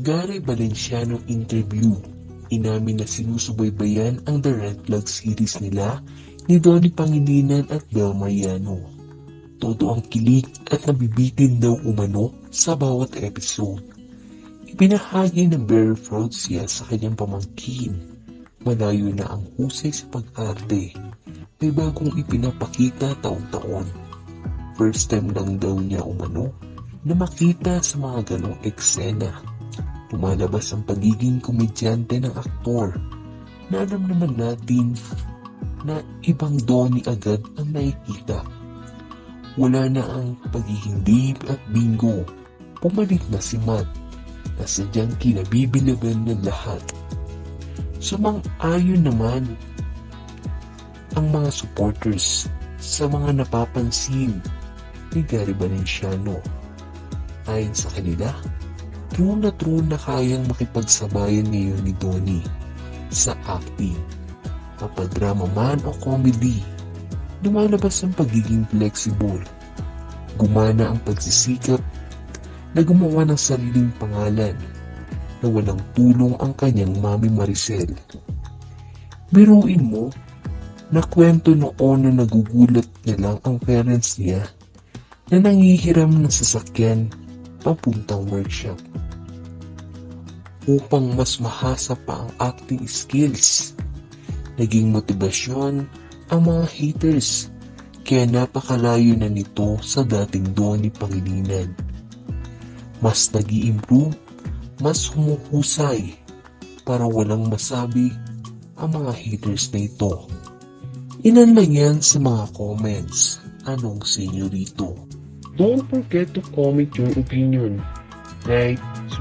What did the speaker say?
Gary Valenciano interview. Inamin na sinusubaybayan ang The Red Flag series nila ni Donnie Pangilinan at Bel Mariano. Todo ang kilig at nabibitin daw umano sa bawat episode. Ibinahagi ng Barry Frauzia sa kanyang pamangkin. Malayo na ang husay sa pag-arte. May bagong ipinapakita taon-taon. First time lang daw niya umano na makita sa mga ganong eksena. Lumalabas ang pagiging komedyante ng aktor na alam naman natin na ibang doni agad ang nakikita. Wala na ang pagiging deep at bingo. Pumalit na si Matt na sadyang kinabibilagan ng lahat. Sumang-ayon naman ang mga supporters sa mga napapansin ni Gary Valenciano. Ayon sa kanila, true na true na kayang makipagsabayan ngayon ni Donnie sa acting. Mapadrama man o comedy, lumalabas ang pagiging flexible. Gumana ang pagsisikap na gumawa ng sariling pangalan na walang tulong ang kanyang mami Maricel. Biruin mo na kwento noon na nagugulat niya lang ang parents niya na nangihiram ng sasakyan papuntang workshop upang mas mahasa pa ang acting skills. Naging motibasyon ang mga haters kaya napakalayo na nito sa dating doon ni Pangilinan. Mas nag improve mas humuhusay para walang masabi ang mga haters na ito. Ilan lang yan sa mga comments. Anong sa inyo rito? Don't forget to comment your opinion. Like,